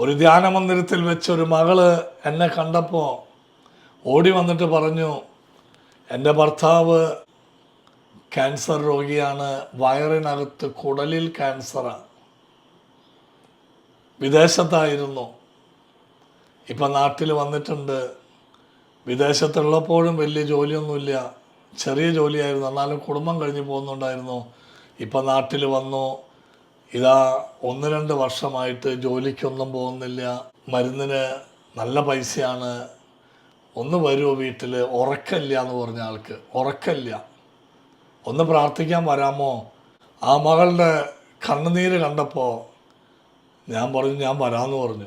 ഒരു ധ്യാന മന്ദിരത്തിൽ വെച്ച് ഒരു മകൾ എന്നെ കണ്ടപ്പോൾ ഓടി വന്നിട്ട് പറഞ്ഞു എന്റെ ഭർത്താവ് ക്യാൻസർ രോഗിയാണ് വയറിനകത്ത് കുടലിൽ ക്യാൻസറാണ് വിദേശത്തായിരുന്നു. ഇപ്പം നാട്ടിൽ വന്നിട്ടുണ്ട്. വിദേശത്തുള്ളപ്പോഴും വലിയ ജോലിയൊന്നുമില്ല. ചെറിയ ജോലിയായിരുന്നു. എന്നാലും കുടുംബം കഴിഞ്ഞ് പോകുന്നുണ്ടായിരുന്നു. ഇപ്പം നാട്ടിൽ വന്നു. ഇതാ ഒന്ന് രണ്ട് വർഷമായിട്ട് ജോലിക്കൊന്നും പോകുന്നില്ല. മരുന്നിന് നല്ല പൈസയാണ്. ഒന്ന് വരുമോ വീട്ടിൽ ഉറക്കമില്ല എന്ന് പറഞ്ഞ ആൾക്ക്. ഉറക്കമില്ല. ഒന്ന് പ്രാർത്ഥിക്കാൻ വരാമോ? ആ മകളുടെ കണ്ണുനീര് കണ്ടപ്പോൾ ഞാൻ പറഞ്ഞു ഞാൻ വരാമെന്ന് പറഞ്ഞു.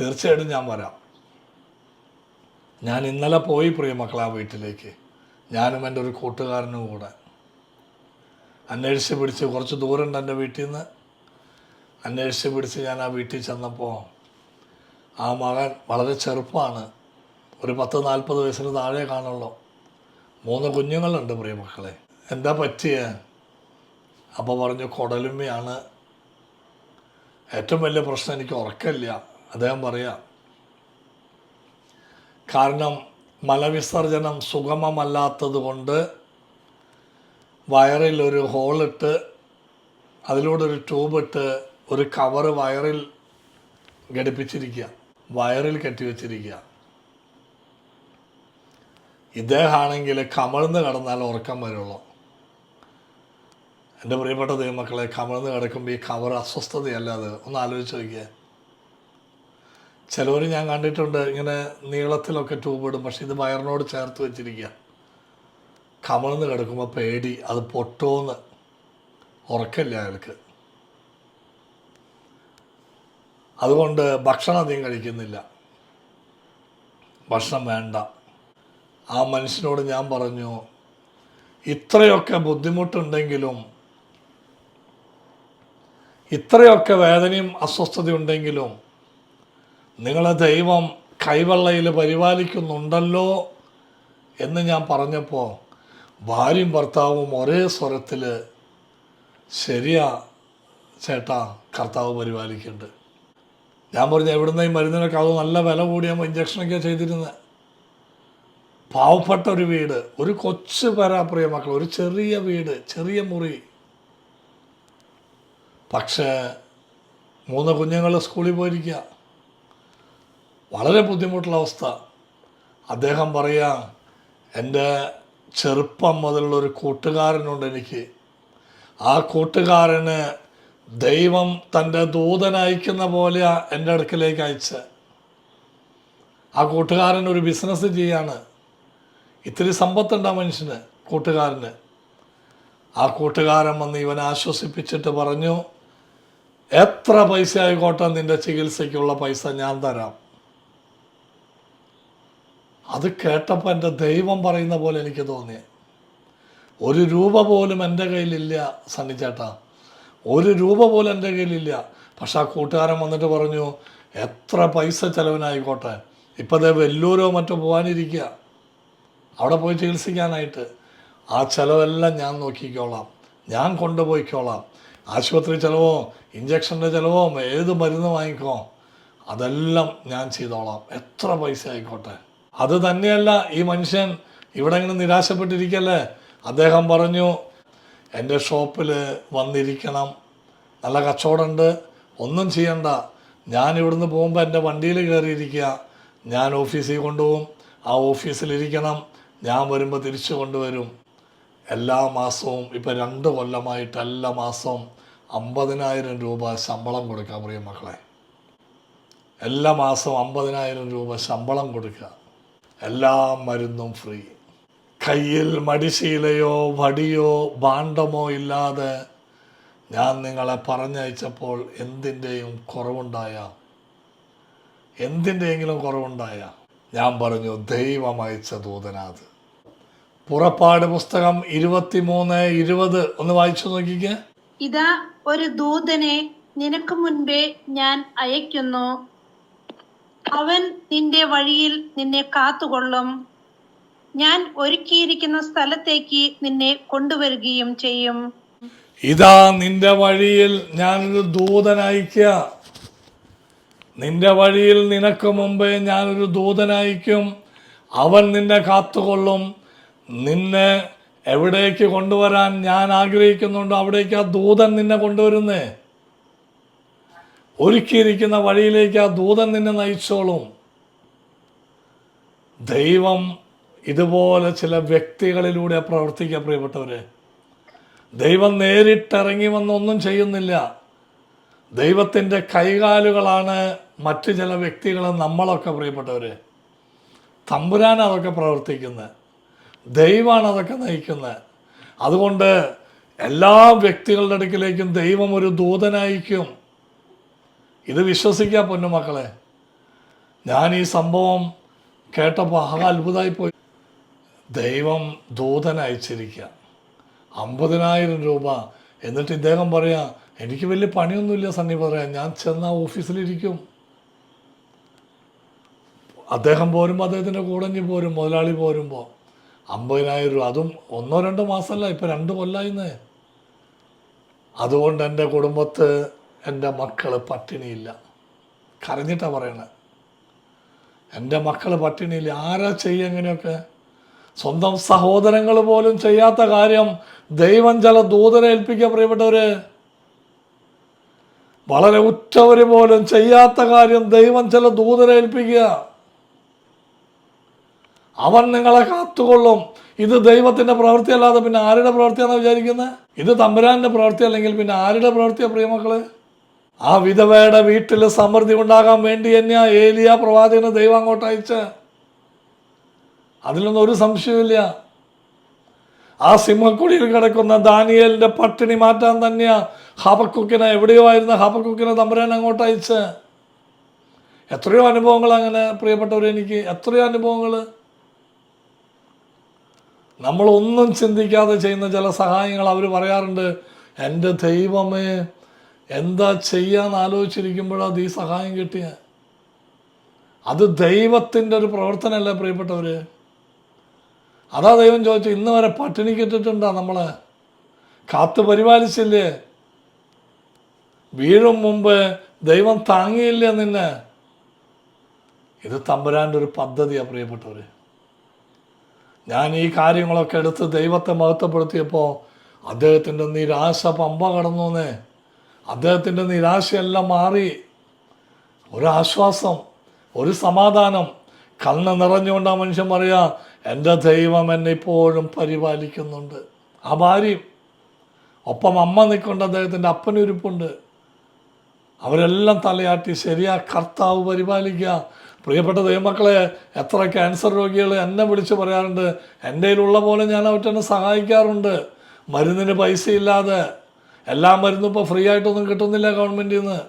തീർച്ചയായിട്ടും ഞാൻ വരാം. ഞാൻ ഇന്നലെ പോയി പ്രിയ മക്കളെ ആ വീട്ടിലേക്ക്. ഞാനും എന്റെ ഒരു കൂട്ടുകാരനും കൂടെ. അന്വേഷിച്ച് പിടിച്ച് കുറച്ച് ദൂരമുണ്ട് എന്റെ വീട്ടിൽ നിന്ന് അന്വേഷിച്ച് പിടിച്ച് ഞാൻ ആ വീട്ടിൽ ചെന്നപ്പോൾ ആ മകൻ വളരെ ചെറുപ്പമാണ് ഒരു പത്ത് നാൽപ്പത് വയസ്സിന് താഴെ കാണുള്ളൂ. മൂന്ന് കുഞ്ഞുങ്ങളുണ്ട് പ്രിയ മക്കളെ. എന്താ പറ്റിയ? അപ്പോൾ പറഞ്ഞു കുടലുമ്മയാണ്. ഏറ്റവും വലിയ പ്രശ്നം എനിക്ക് ഉറക്കമില്ല. അദ്ദേഹം പറയാം കാരണം മലവിസർജനം സുഗമമല്ലാത്തത് കൊണ്ട് വയറിൽ ഒരു ഹോളിട്ട് അതിലൂടെ ഒരു ട്യൂബ് ഇട്ട് ഒരു കവറ് വയറിൽ ഘടിപ്പിച്ചിരിക്കുക. വയറിൽ കെട്ടിവെച്ചിരിക്കുക ഇദ്ദേഹമാണെങ്കിൽ കമഴ്ന്ന് കിടന്നാൽ ഉറക്കം വരുള്ളൂ. എന്റെ പ്രിയപ്പെട്ട ദൈവമക്കളെ കമഴ്ന്ന് കിടക്കുമ്പോൾ ഈ കവർ അസ്വസ്ഥതയല്ല അത്. ഒന്ന് ആലോചിച്ച് നോക്കിയേ. ചിലവർ ഞാൻ കണ്ടിട്ടുണ്ട് ഇങ്ങനെ നീളത്തിലൊക്കെ ട്യൂബ് ഇടും പക്ഷെ ഇത് വയറിനോട് ചേർത്ത് വെച്ചിരിക്കുക. കമഴ്ന്ന് കിടക്കുമ്പോൾ പേടി. അത് പൊട്ടോന്ന്. ഉറക്കമില്ല അയാൾക്ക്. അതുകൊണ്ട് ഭക്ഷണം അധികം കഴിക്കുന്നില്ല. ഭക്ഷണം വേണ്ട. ആ മനുഷ്യനോട് ഞാൻ പറഞ്ഞു ഇത്രയൊക്കെ ബുദ്ധിമുട്ടുണ്ടെങ്കിലും ഇത്രയൊക്കെ വേദനയും അസ്വസ്ഥതയുണ്ടെങ്കിലും നിങ്ങളെ ദൈവം കൈവെള്ളയിൽ പരിപാലിക്കുന്നുണ്ടല്ലോ എന്ന് ഞാൻ പറഞ്ഞപ്പോൾ ഭാര്യയും ഭർത്താവും ഒരേ സ്വരത്തിൽ ശരിയാ ചേട്ടാ കർത്താവ് പരിപാലിക്കുന്നുണ്ട് ഞാൻ പറഞ്ഞു എവിടുന്ന ഈ മരുന്നിനൊക്കെ അത് നല്ല വില കൂടിയ ഇഞ്ചക്ഷനൊക്കെ ചെയ്തിരുന്നത് പാവപ്പെട്ട ഒരു വീട് ഒരു കൊച്ചു പേരാ പ്രിയ മക്കൾ ഒരു ചെറിയ വീട് ചെറിയ മുറി. പക്ഷേ മൂന്ന് കുഞ്ഞുങ്ങൾ സ്കൂളിൽ പോയിരിക്കുക വളരെ ബുദ്ധിമുട്ടുള്ള അവസ്ഥ. അദ്ദേഹം പറയാ എന്റെ ചെറുപ്പം മുതലുള്ള ഒരു കൂട്ടുകാരനുണ്ട് എനിക്ക്. ആ കൂട്ടുകാരന് ദൈവം തന്റെ ദൂതൻ അയക്കുന്ന പോലെ എന്റെ അടുക്കലേക്ക് അയച്ച്. ആ കൂട്ടുകാരൻ ഒരു ബിസിനസ് ചെയ്യാണ്. ഇത്തിരി സമ്പത്തുണ്ട് ആ മനുഷ്യന് കൂട്ടുകാരന്. ആ കൂട്ടുകാരൻ വന്ന് ഇവൻ ആശ്വസിപ്പിച്ചിട്ട് പറഞ്ഞു എത്ര പൈസ ആയിക്കോട്ടെ നിന്റെ ചികിത്സയ്ക്കുള്ള പൈസ ഞാൻ തരാം. അത് കേട്ടപ്പോൾ എന്റെ ദൈവം പറയുന്ന പോലെ എനിക്ക് തോന്നി ഒരു രൂപ പോലും എന്റെ കയ്യിലില്ല സണ്ണി ചേട്ടാ. ഒരു രൂപ പോലും എന്റെ കയ്യിലില്ല. പക്ഷെ ആ കൂട്ടുകാരൻ വന്നിട്ട് പറഞ്ഞു എത്ര പൈസ ചിലവിനായിക്കോട്ടെ? ഇപ്പം അതേ വെല്ലൂരോ മറ്റോ പോകാനിരിക്കുക അവിടെ പോയി ചികിത്സിക്കാനായിട്ട്. ആ ചിലവെല്ലാം ഞാൻ നോക്കിക്കോളാം. ഞാൻ കൊണ്ടുപോയിക്കോളാം. ആശുപത്രി ചിലവോ ഇഞ്ചക്ഷന്റെ ചിലവോ ഏത് മരുന്ന് വാങ്ങിക്കോ അതെല്ലാം ഞാൻ ചെയ്തോളാം. എത്ര പൈസ ആയിക്കോട്ടെ? അത് തന്നെയല്ല ഈ മനുഷ്യൻ ഇവിടെ ഇങ്ങനെ നിരാശപ്പെട്ടിരിക്കല്ലേ? അദ്ദേഹം പറഞ്ഞു എന്റെ ഷോപ്പിൽ വന്നിരിക്കണം. നല്ല കച്ചവടമുണ്ട്. ഒന്നും ചെയ്യണ്ട. ഞാൻ ഇവിടുന്ന് പോകുമ്പോൾ എന്റെ വണ്ടിയിൽ കയറിയിരിക്കുക. ഞാൻ ഓഫീസിൽ കൊണ്ടുപോകും. ആ ഓഫീസിലിരിക്കണം ഞാൻ വരുമ്പോൾ തിരിച്ചു കൊണ്ടുവരും. എല്ലാ മാസവും ഇപ്പം രണ്ട് കൊല്ലമായിട്ട് എല്ലാ മാസവും അമ്പതിനായിരം രൂപ ശമ്പളം കൊടുക്കുക പ്രിയ മക്കളെ. എല്ലാ മാസവും അമ്പതിനായിരം രൂപ ശമ്പളം കൊടുക്കുക. എല്ലാ മരുന്നും ഫ്രീ കയ്യിൽ മടിശീലയോ വടിയോ ഭാണ്ഡമോ ഇല്ലാതെ ഞാൻ നിങ്ങളെ പറഞ്ഞയച്ചപ്പോൾ എന്തിന്റെയും കുറവുണ്ടായ? എന്തിന്റെയെങ്കിലും കുറവുണ്ടായ? ഞാൻ പറഞ്ഞു ദൈവം അയച്ച ദൂതനാത്. പുറപ്പാട് പുസ്തകം ഇരുപത്തിമൂന്ന് ഇരുപത് ഒന്ന് വായിച്ചു നോക്കിക്കേ. ഇതാ ഒരു ദൂതനെ നിനക്ക് മുൻപേ ഞാൻ അയക്കുന്നു അവൻ നിന്റെ വഴിയിൽ നിന്നെ കാത്തുകൊള്ളും. ഞാൻ ഒരുക്കിയിരിക്കുന്ന സ്ഥലത്തേക്ക് നിന്നെ കൊണ്ടുവരികയും ചെയ്യും. ഇതാ നിന്റെ വഴിയിൽ ഞാനൊരു ദൂതനയക്കുക നിന്റെ വഴിയിൽ നിനക്ക് മുമ്പേ ഞാനൊരു ദൂതനയക്കും അവൻ നിന്നെ കാത്തുകൊള്ളും. നിന്നെ എവിടേക്ക് കൊണ്ടുവരാൻ ഞാൻ ആഗ്രഹിക്കുന്നുണ്ടോ? അവിടേക്ക് ആ ദൂതൻ നിന്നെ കൊണ്ടുവരുന്നേ. ഒരുക്കിയിരിക്കുന്ന വഴിയിലേക്ക് ആ ദൂതൻ നിന്നെ നയിച്ചോളും. ദൈവം ഇതുപോലെ ചില വ്യക്തികളിലൂടെ പ്രവർത്തിക്കുക പ്രിയപ്പെട്ടവരെ. ദൈവം നേരിട്ടിറങ്ങി വന്നൊന്നും ചെയ്യുന്നില്ല. ദൈവത്തിന്റെ കൈകാലുകളാണ് മറ്റ് ചില വ്യക്തികൾ നമ്മളൊക്കെ പ്രിയപ്പെട്ടവർ തമ്പുരാൻ അതൊക്കെ പ്രവർത്തിക്കുന്നത്. ദൈവമാണ് അതൊക്കെ നയിക്കുന്നത്. അതുകൊണ്ട് എല്ലാ വ്യക്തികളുടെ അടുക്കിലേക്കും ദൈവം ഒരു ദൂതനയക്കും ഇത് വിശ്വസിക്കുക പൊന്നുമക്കളെ ഞാൻ ഈ സംഭവം കേട്ടപ്പോൾ ആകെ അത്ഭുതമായി പോയി ദൈവം ദൂതൻ അയച്ചിരിക്കുക അമ്പതിനായിരം രൂപ. എന്നിട്ട് ഇദ്ദേഹം പറയാ എനിക്ക് വലിയ പണിയൊന്നുമില്ല സണ്ണി പറയാം ഞാൻ ചെന്ന ഓഫീസിലിരിക്കും. അദ്ദേഹം പോരുമ്പോൾ അദ്ദേഹത്തിന്റെ കൂടെ ഇഞ്ഞ് പോരും മുതലാളി പോരുമ്പോൾ അമ്പതിനായിരം രൂപ. അതും ഒന്നോ രണ്ടോ മാസമല്ല ഇപ്പം രണ്ട് കൊല്ലായിന്ന്. അതുകൊണ്ട് എന്റെ കുടുംബത്ത് എന്റെ മക്കൾ പട്ടിണിയില്ല. കരഞ്ഞിട്ടാണ് പറയണത് എന്റെ മക്കൾ പട്ടിണിയില്ല. ആരാ ചെയ്യുക എങ്ങനെയൊക്കെ സ്വന്തം സഹോദരങ്ങൾ പോലും ചെയ്യാത്ത കാര്യം ദൈവം ചില ദൂതരെ ഏൽപ്പിക്കുക പ്രിയപ്പെട്ടവര്. വളരെ ഉറ്റവര് പോലും ചെയ്യാത്ത കാര്യം ദൈവം ചില ദൂതരെ ഏൽപ്പിക്കുക. അവൻ നിങ്ങളെ കാത്തുകൊള്ളും. ഇത് ദൈവത്തിന്റെ പ്രവൃത്തി അല്ലാതെ പിന്നെ ആരുടെ പ്രവൃത്തിയാണെന്ന് വിചാരിക്കുന്നത്? ഇത് തമ്പുരാന്റെ പ്രവൃത്തി അല്ലെങ്കിൽ പിന്നെ ആരുടെ പ്രവൃത്തിയാണ് പ്രിയമക്കൾ ആ വിധവയുടെ വീട്ടിൽ സമൃദ്ധി ഉണ്ടാകാൻ വേണ്ടി തന്നെയാ ഏലിയ പ്രവാചകന് ദൈവം അങ്ങോട്ട് അയച്ച്. അതിലൊന്നും ഒരു സംശയമില്ല ആ സിംഹക്കുടിയിൽ കിടക്കുന്ന ദാനിയേലിന്റെ പട്ടിണി മാറ്റാൻ തന്നെയാ ഹബക്കുക്കിനെ എവിടെയോ ആയിരുന്ന ഹബക്കുക്കിനെ തമ്പുരാൻ അങ്ങോട്ട് അയച്ച്. എത്രയോ അനുഭവങ്ങൾ അങ്ങനെ പ്രിയപ്പെട്ടവർ എനിക്ക് എത്രയോ അനുഭവങ്ങൾ നമ്മളൊന്നും ചിന്തിക്കാതെ ചെയ്യുന്ന ചില സഹായങ്ങൾ അവർ പറയാറുണ്ട്. എന്റെ ദൈവമേ എന്താ ചെയ്യാൻ ആലോചിച്ചിരിക്കുമ്പോഴാണ് ഈ സഹായം കിട്ടിയ? അത് ദൈവത്തിന്റെ ഒരു പ്രവർത്തനമല്ല പ്രിയപ്പെട്ടവർ അതാ ദൈവം ചോദിച്ചു ഇന്ന് വരെ പട്ടിണി ഇട്ടിട്ടുണ്ടാ നമ്മളെ? കാത്തു പരിപാലിച്ചില്ലേ? വീഴും മുമ്പ് ദൈവം താങ്ങിയില്ല നിന്നെ? ഇത് തമ്പുരാന്റെ ഒരു പദ്ധതിയാണ് പ്രിയപ്പെട്ടവർ ഞാൻ ഈ കാര്യങ്ങളൊക്കെ എടുത്ത് ദൈവത്തെ മഹത്വപ്പെടുത്തിയപ്പോൾ അദ്ദേഹത്തിന്റെ നിരാശ പമ്പ കടന്നുവന്നേ അദ്ദേഹത്തിന്റെ നിരാശയെല്ലാം മാറി. ഒരാശ്വാസം ഒരു സമാധാനം. കണ്ണ് നിറഞ്ഞുകൊണ്ട് ആ മനുഷ്യൻ പറയാ എന്റെ ദൈവം എന്നെ ഇപ്പോഴും പരിപാലിക്കുന്നുണ്ട്. ആ ഭാര്യയും ഒപ്പം അമ്മ നിൽക്കൊണ്ട് അദ്ദേഹത്തിന്റെ അപ്പനൊരുപ്പുണ്ട്. അവരെല്ലാം തലയാട്ടി ശരിയാ കർത്താവ് പരിപാലിക്കുക. പ്രിയപ്പെട്ട ദൈവമക്കളെ എത്ര ക്യാൻസർ രോഗികൾ എന്നെ വിളിച്ച് പറയാറുണ്ട് എന്റെ കയ്യിലുള്ള പോലെ ഞാൻ അവറ്റെന്നെ സഹായിക്കാറുണ്ട്. മരുന്നിന് പൈസ ഇല്ലാതെ എല്ലാ മരുന്നും ഇപ്പോൾ ഫ്രീ ആയിട്ടൊന്നും കിട്ടുന്നില്ല ഗവൺമെന്റിൽ നിന്ന്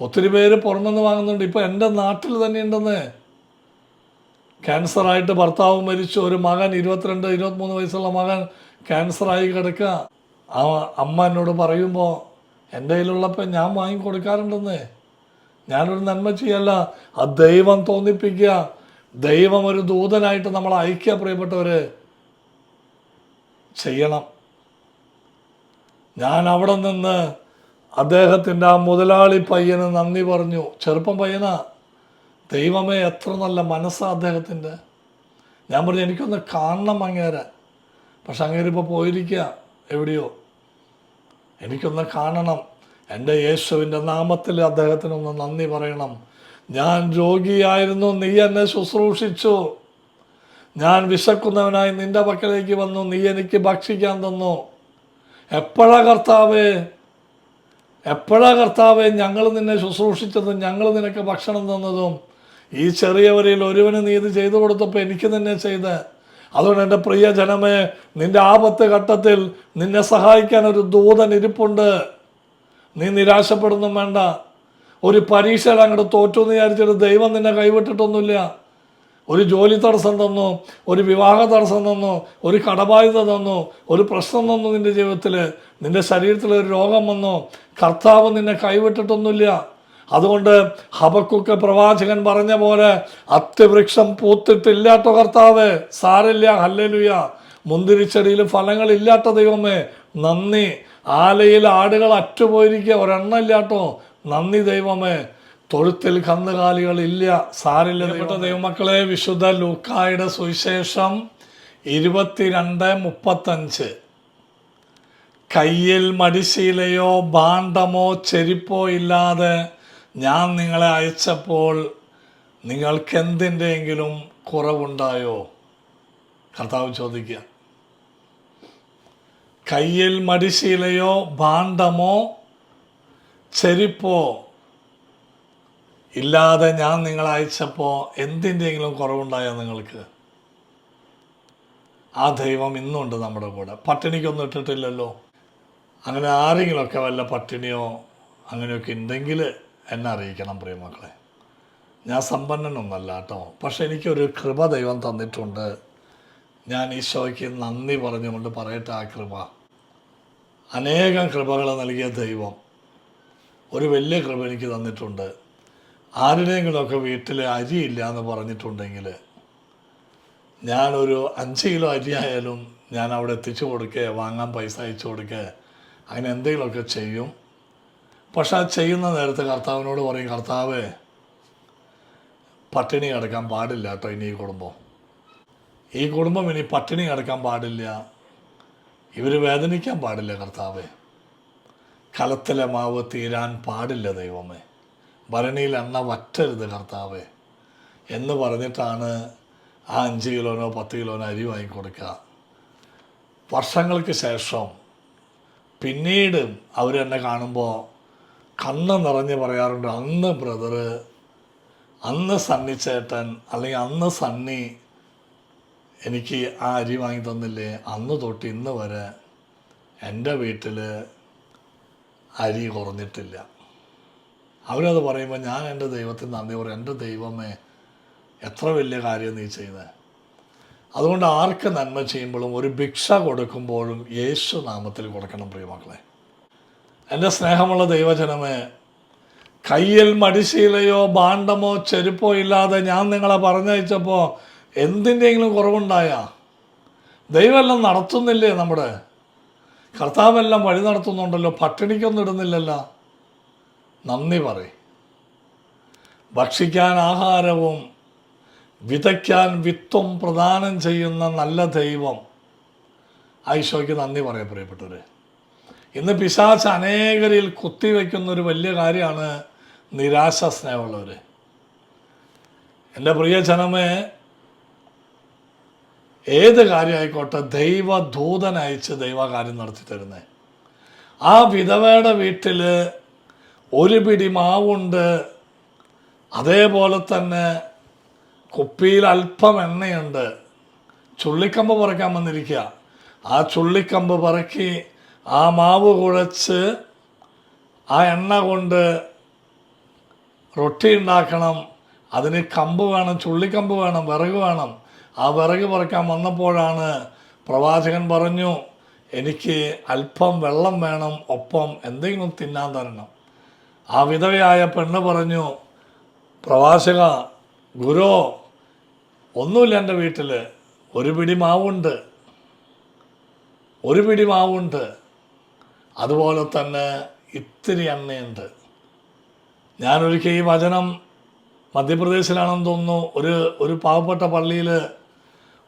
ഒത്തിരി പേര് പുറമെന്ന് വാങ്ങുന്നുണ്ട്. ഇപ്പോൾ എന്റെ നാട്ടിൽ തന്നെ ഉണ്ടെന്ന്. ക്യാൻസറായിട്ട് ഭർത്താവ് മരിച്ചു. ഒരു മകൻ ഇരുപത്തിരണ്ട് ഇരുപത്തിമൂന്ന് വയസ്സുള്ള മകൻ ക്യാൻസറായി കിടക്കുക ആ അമ്മ എന്നോട് പറയുമ്പോൾ എന്റെ കയ്യിലുള്ളപ്പോൾ ഞാൻ വാങ്ങിക്കൊടുക്കാറുണ്ടെന്ന്. ഞാനൊരു നന്മ ചെയ്യല്ല. ആ ദൈവം തോന്നിപ്പിക്കുക. ദൈവം ഒരു ദൂതനായിട്ട് നമ്മൾ അയക്കുക പ്രിയപ്പെട്ടവർ ചെയ്യണം. ഞാൻ അവിടെ നിന്ന് അദ്ദേഹത്തിന്റെ ആ മുതലാളി പയ്യന് നന്ദി പറഞ്ഞു. ചെറുപ്പം പയ്യനാ. ദൈവമേ എത്ര നല്ല മനസ്സാണ് അദ്ദേഹത്തിന്റെ. ഞാൻ പറഞ്ഞു എനിക്കൊന്ന് കാണണം അങ്ങേരെ. പക്ഷെ അങ്ങേര് ഇപ്പോൾ പോയിരിക്കുക എവിടെയോ. എനിക്കൊന്ന് കാണണം. എന്റെ യേശുവിന്റെ നാമത്തിൽ അദ്ദേഹത്തിനൊന്ന് നന്ദി പറയണം. ഞാൻ രോഗിയായിരുന്നു. നീ എന്നെ ശുശ്രൂഷിച്ചു. ഞാൻ വിശക്കുന്നവനായി നിന്റെ പക്കലേക്ക് വന്നു. നീ എനിക്ക് ഭക്ഷിക്കാൻ തന്നു. എപ്പോഴാ കർത്താവ്? എപ്പോഴാ കർത്താവ് ഞങ്ങൾ നിന്നെ ശുശ്രൂഷിച്ചതും ഞങ്ങൾ നിനക്ക് ഭക്ഷണം തന്നതും? ഈ ചെറിയവരിൽ ഒരുവന് നീ ഇത് ചെയ്തു കൊടുത്തപ്പോൾ എനിക്ക് തന്നെ ചെയ്ത്. അതുകൊണ്ട് എന്റെ പ്രിയ ജനമേ നിന്റെ ആപത്ത് ഘട്ടത്തിൽ നിന്നെ സഹായിക്കാൻ ഒരു ദൂതൻ ഇരിപ്പുണ്ട്. നീ നിരാശപ്പെടുന്നും വേണ്ട. ഒരു പരീക്ഷയിൽ അങ്ങോട്ട് തോറ്റു എന്ന് വിചാരിച്ചിട്ട് ദൈവം നിന്നെ കൈവിട്ടിട്ടൊന്നുമില്ല. ഒരു ജോലി തടസ്സം തന്നു ഒരു വിവാഹ തടസ്സം തന്നു ഒരു കടബാധ്യത തന്നു ഒരു പ്രശ്നം തന്നു നിന്റെ ജീവിതത്തിൽ. നിന്റെ ശരീരത്തിൽ ഒരു രോഗം വന്നു. കർത്താവ് നിന്നെ കൈവിട്ടിട്ടൊന്നുമില്ല. അതുകൊണ്ട് ഹബക്കുക്ക് പ്രവാചകൻ പറഞ്ഞ പോലെ അത്യവൃക്ഷം പൂത്തിട്ടില്ലാട്ടോ കർത്താവ്. സാരില്ല ഹല്ലേലുയ. മുന്തിരിച്ചെടിയിൽ ഫലങ്ങളില്ലാത്ത ദൈവമേ നന്ദി. ആലയിൽ ആടുകൾ അറ്റുപോയിരിക്കുക ഒരെണ്ണ ഇല്ലാട്ടോ. നന്ദി ദൈവമേ. തൊഴുത്തിൽ കന്നുകാലികൾ ഇല്ല സാരില്ല ദൈവമക്കളെ വിശുദ്ധ ലൂക്കായുടെ സുവിശേഷം ഇരുപത്തിരണ്ട് മുപ്പത്തഞ്ച്. കയ്യിൽ മടിശീലയോ ഭാണ്ഡമോ ചെരിപ്പോ ഇല്ലാതെ ഞാൻ നിങ്ങളെ അയച്ചപ്പോൾ നിങ്ങൾക്ക് എന്തിന്റെയെങ്കിലും കുറവുണ്ടായോ? കർത്താവ് ചോദിക്കുക. കയ്യിൽ മടിശീലയോ ഭാണ്ഡമോ ചെരിപ്പോ ഇല്ലാതെ ഞാൻ നിങ്ങളെ അയച്ചപ്പോൾ എന്തിന്റെയെങ്കിലും കുറവുണ്ടായോ നിങ്ങൾക്ക്? ആ ദൈവം ഇന്നുണ്ട് നമ്മുടെ കൂടെ. പട്ടിണിക്കൊന്നും ഇട്ടിട്ടില്ലല്ലോ. അങ്ങനെ ആരെങ്കിലുമൊക്കെ വല്ല പട്ടിണിയോ അങ്ങനെയൊക്കെ ഉണ്ടെങ്കിൽ എന്നെ അറിയിക്കണം പ്രിയമക്കളെ. ഞാൻ സമ്പന്നനൊന്നല്ല കേട്ടോ. പക്ഷെ എനിക്കൊരു കൃപ ദൈവം തന്നിട്ടുണ്ട്. ഞാൻ ഈശോയ്ക്ക് നന്ദി പറഞ്ഞുകൊണ്ട് പറയട്ടെ ആ കൃപ. അനേകം കൃപകൾ നൽകിയ ദൈവം. ഒരു വലിയ കൃപ എനിക്ക് തന്നിട്ടുണ്ട്. ആരുടെയെങ്കിലുമൊക്കെ വീട്ടിൽ അരിയില്ല എന്ന് പറഞ്ഞിട്ടുണ്ടെങ്കിൽ ഞാനൊരു അഞ്ച് കിലോ അരി ആയാലും ഞാൻ അവിടെ എത്തിച്ചു കൊടുക്കുക വാങ്ങാൻ പൈസ അയച്ചു കൊടുക്കുക അങ്ങനെ എന്തെങ്കിലുമൊക്കെ ചെയ്യും. പക്ഷെ ആ ചെയ്യുന്ന നേരത്തെ കർത്താവിനോട് പറയും കർത്താവ് പട്ടിണി കിടക്കാൻ പാടില്ല കേട്ടോ ഇനി ഈ കുടുംബം. ഈ കുടുംബം ഇനി പട്ടിണി കിടക്കാൻ പാടില്ല. ഇവർ വേദനിക്കാൻ പാടില്ല കർത്താവേ. കലത്തിലെ മാവ് തീരാൻ പാടില്ല ദൈവമേ. ഭരണിയിൽ എണ്ണ വറ്റരുത് കർത്താവേ എന്ന് പറഞ്ഞിട്ടാണ് ആ അഞ്ച് കിലോനോ പത്ത് കിലോനോ അരി വാങ്ങിക്കൊടുക്കുക. വർഷങ്ങൾക്ക് ശേഷം പിന്നീട് അവരെന്നെ കാണുമ്പോൾ കണ്ണ് നിറഞ്ഞ് പറയാറുണ്ട് അന്ന് ബ്രദറ് അന്ന് സണ്ണി ചേട്ടൻ അല്ലെങ്കിൽ അന്ന് സണ്ണി എനിക്ക് ആ അരി വാങ്ങി തന്നില്ലേ അന്ന് തൊട്ട് ഇന്ന് വരെ എന്റെ വീട്ടിൽ അരി കുറഞ്ഞിട്ടില്ല. അവരത് പറയുമ്പോൾ ഞാൻ എന്റെ ദൈവത്തിന് നന്ദി പറയും. എന്റെ ദൈവമേ എത്ര വലിയ കാര്യം നീ ചെയ്തത് അതുകൊണ്ട് ആർക്ക് നന്മ ചെയ്യുമ്പോഴും ഒരു ഭിക്ഷ കൊടുക്കുമ്പോഴും യേശു നാമത്തിൽ കൊടുക്കണം പ്രിയമക്കളെ എന്റെ സ്നേഹമുള്ള ദൈവജനമേ കയ്യിൽ മടിശീലയോ ഭാണ്ഡമോ ചെരുപ്പോ ഇല്ലാതെ ഞാൻ നിങ്ങളെ പറഞ്ഞയച്ചപ്പോൾ എന്തിന്റെയെങ്കിലും കുറവുണ്ടായ? ദൈവമെല്ലാം നടത്തുന്നില്ലേ നമ്മുടെ? കർത്താവെല്ലാം വഴി നടത്തുന്നുണ്ടല്ലോ. പട്ടിണിക്കൊന്നും ഇടുന്നില്ലല്ലോ. നന്ദി പറയും. ഭക്ഷിക്കാൻ ആഹാരവും വിതയ്ക്കാൻ വിത്തും പ്രദാനം ചെയ്യുന്ന നല്ല ദൈവം. ഐശോയ്ക്ക് നന്ദി പറയാം പ്രിയപ്പെട്ടവർ ഇന്ന് പിശാച്ച് അനേകരിൽ കുത്തിവെക്കുന്ന ഒരു വലിയ കാര്യമാണ് നിരാശ സ്നേഹമുള്ളവർ എന്റെ പ്രിയ ജനമേ ഏത് കാര്യമായിക്കോട്ടെ ദൈവദൂതൻ അയച്ച് ദൈവകാര്യം നടത്തി തരുന്നത് ആ വിധവയുടെ വീട്ടിൽ ഒരു പിടി മാവുണ്ട്. അതേപോലെ തന്നെ കുപ്പിയിൽ അല്പം എണ്ണയുണ്ട്. ചുള്ളിക്കമ്പ് പറക്കാൻ വന്നിരിക്കുക. ആ ചുള്ളിക്കമ്പ് പറക്കി ആ മാവ് കുഴച്ച് ആ എണ്ണ കൊണ്ട് റൊട്ടി ഉണ്ടാക്കണം. അതിന് കമ്പ് വേണം ചുള്ളിക്കമ്പ് വേണം വിറക് വേണം. ആ വിറക് പറക്കാൻ വന്നപ്പോഴാണ് പ്രവാചകൻ പറഞ്ഞു എനിക്ക് അല്പം വെള്ളം വേണം ഒപ്പം എന്തെങ്കിലും തിന്നാൻ തരണം. ആ വിധവയായ പെണ്ണ് പറഞ്ഞു പ്രവാചക ഗുരു ഒന്നുമില്ല എന്റെ വീട്ടിൽ ഒരു പിടി മാവുണ്ട്. ഒരു പിടി മാവുണ്ട്. അതുപോലെ തന്നെ ഇത്തിരി എണ്ണയുണ്ട്. ഞാനൊരിക്കൽ ഈ വചനം മധ്യപ്രദേശിലാണെന്ന് തോന്നുന്നു ഒരു ഒരു പാവപ്പെട്ട പള്ളിയിൽ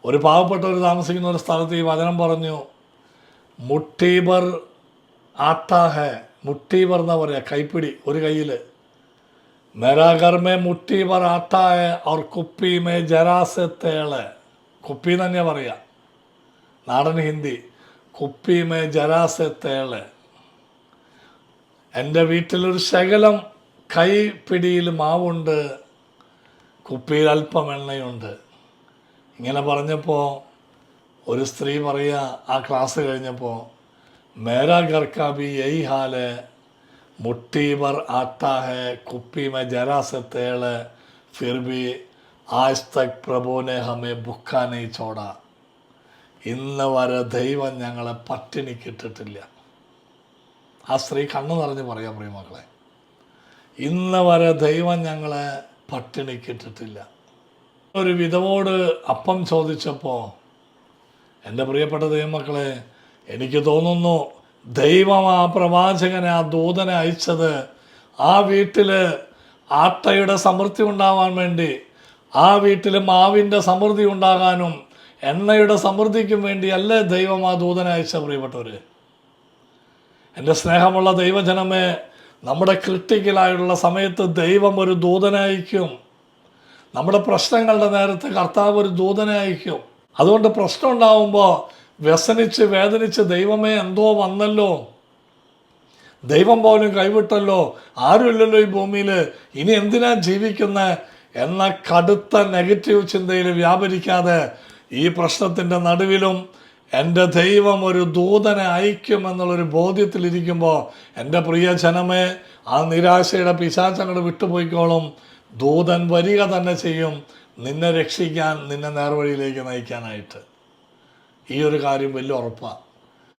ഒരു പാവപ്പെട്ട ഒരു താമസിക്കുന്ന ഒരു സ്ഥലത്ത് ഈ വചനം പറഞ്ഞു മുട്ടീബർ ആട്ടാഹെ മുട്ടി പറഞ്ഞാൽ പറയുക കൈപ്പിടി ഒരു കയ്യിൽ മെരാകർമ്മേ മുട്ടി പറാത്തായ അവർ കുപ്പിമേ ജരാസത്തേൾ കുപ്പി തന്നെ പറയുക നാടൻ ഹിന്ദി. കുപ്പിമേ ജരാസത്തേൾ എന്റെ വീട്ടിലൊരു ശകലം കൈപ്പിടിയിൽ മാവുണ്ട്. കുപ്പിയിൽ അല്പം എണ്ണയുണ്ട്. ഇങ്ങനെ പറഞ്ഞപ്പോൾ ഒരു സ്ത്രീ പറയുക ആ ക്ലാസ് കഴിഞ്ഞപ്പോൾ मेरा घर का भी यही हाल है मुट्ठी भर आता है कुप्पी में जरा सा तेल फिर भी आज तक പ്രഭു ने हमें भुक्का नहीं छोड़ा ഇന്ന് വരെ ദൈവം ഞങ്ങളെ പട്ടിണി കിട്ടിട്ടില്ല ആ സ്ത്രീ കണ്ണു നിറഞ്ഞ് പറയാം പ്രിയമക്കളെ ഇന്ന് വരെ ദൈവം ഞങ്ങളെ പട്ടിണി കിട്ടിട്ടില്ല ഒരു വിധവോട് അപ്പം ചോദിച്ചപ്പോൾ എന്റെ പ്രിയപ്പെട്ട ദൈവമക്കളെ എനിക്ക് തോന്നുന്നു ദൈവം ആ പ്രവാചകനെ ആ ദൂതനെ അയച്ചത് ആ വീട്ടിൽ ആട്ടയുടെ സമൃദ്ധി ഉണ്ടാവാൻ വേണ്ടി ആ വീട്ടിൽ മാവിന്റെ സമൃദ്ധി ഉണ്ടാകാനും എണ്ണയുടെ സമൃദ്ധിക്കും വേണ്ടിയല്ലേ ദൈവം ആ ദൂതനെ അയച്ച പ്രിയപ്പെട്ടവർ എന്റെ സ്നേഹമുള്ള ദൈവജനമേ നമ്മുടെ ക്രിട്ടിക്കലായുള്ള സമയത്ത് ദൈവം ഒരു ദൂതനെ അയക്കും. നമ്മുടെ പ്രശ്നങ്ങളുടെ നേരത്ത് കർത്താവ് ഒരു ദൂതനെ അയക്കും. അതുകൊണ്ട് പ്രശ്നം ഉണ്ടാവുമ്പോൾ വ്യസനിച്ച് വേദനിച്ച് ദൈവമേ എന്തോ വന്നല്ലോ. ദൈവം പോലും കൈവിട്ടല്ലോ. ആരുമില്ലല്ലോ ഈ ഭൂമിയിൽ ഇനി എന്തിനാ ജീവിക്കുന്നത് എന്ന കടുത്ത നെഗറ്റീവ് ചിന്തയിൽ വ്യാപരിക്കാതെ ഈ പ്രശ്നത്തിന്റെ നടുവിലും എന്റെ ദൈവം ഒരു ദൂതനെ അയക്കും എന്നുള്ളൊരു ബോധ്യത്തിലിരിക്കുമ്പോൾ എന്റെ പ്രിയ ജനമേ ആ നിരാശയുടെ പിശാചങ്ങൾ വിട്ടുപോയിക്കോളും. ദൂതൻ വരിക തന്നെ ചെയ്യും. നിന്നെ രക്ഷിക്കാൻ നിന്നെ നേർവഴിയിലേക്ക് നയിക്കാനായിട്ട്. ഈ ഒരു കാര്യം വലിയ ഉറപ്പാണ്